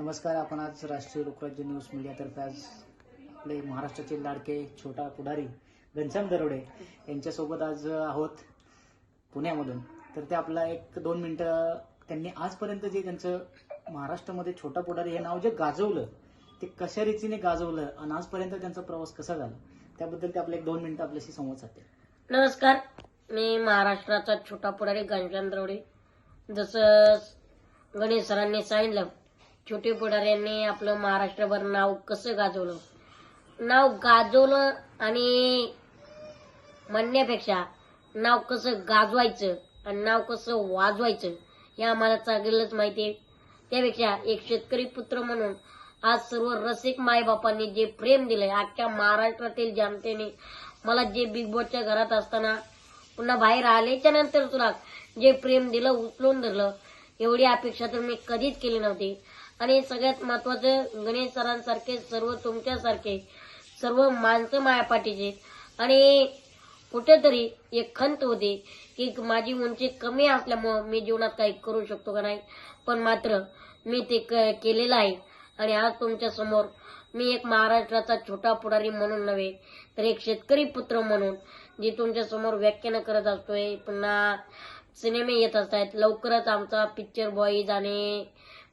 नमस्कार आपण आज राष्ट्रीय लोकराज्य न्यूज मीडियातर्फे आज आपले महाराष्ट्राचे लाडके छोटा पुढारी घनश्याम दरोडे यांच्यासोबत आज आहोत पुण्यामधून. तर ते आपला एक दोन मिनिटं त्यांनी आजपर्यंत जे त्यांचं महाराष्ट्रामध्ये छोटा पुढारी हे नाव जे गाजवलं ते कशा रीतीने गाजवलं आणि आजपर्यंत त्यांचा प्रवास कसा झाला त्याबद्दल ते आपले एक दोन मिनिटं आपल्याशी संवाद साधतील. नमस्कार मी महाराष्ट्राचा छोटा पुढारी घनश्याम दरोडे. जसं गणेश सरांनी सांगितलं छोटे पुढाऱ्यांनी आपलं महाराष्ट्रभर नाव कसं गाजवलं? नाव गाजवलं आणि म्हणण्यापेक्षा नाव कसं गाजवायचं आणि नाव कसं वाजवायचं हे आम्हाला चांगलंच माहिती आहे. त्यापेक्षा एक शेतकरी पुत्र म्हणून आज सर्व रसिक मायबापांनी जे प्रेम दिलंय अख्ख्या महाराष्ट्रातील जनतेने मला जे बिग बॉसच्या घरात असताना पुन्हा बाहेर आल्याच्यानंतर तुला जे प्रेम दिलं उचलून धरलं एवढी अपेक्षा तर मी कधीच केली नव्हती. आणि सगळ्यात महत्वाचं गणेश सरांसारखे सर्व तुमच्यासारखे सर्व माणसं मायापाठीचे आणि कुठेतरी एक खंत होती की माझी उंची कमी असल्यामुळं मी जीवनात काही करू शकतो का नाही. पण मात्र मी ते क- केलेलं आहे. आणि आज तुमच्यासमोर मी एक महाराष्ट्राचा छोटा पुढारी म्हणून नव्हे तर एक शेतकरी पुत्र म्हणून जी तुमच्यासमोर व्याख्यानं करत असतोय. पुन्हा सिनेमे येत असतात. लवकरच आमचा पिक्चर बॉईज आणि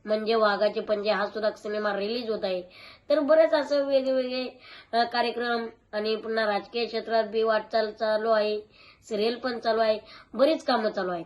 म्हणजे वाघाचे पंजे हा सुद्धा सिनेमा रिलीज होत आहे. तर बरेच असं वेगवेगळे कार्यक्रम आणि पुन्हा राजकीय क्षेत्रात बी वाटचाल चालू आहे. सिरियल पण चालू आहे. बरीच कामं चालू आहेत.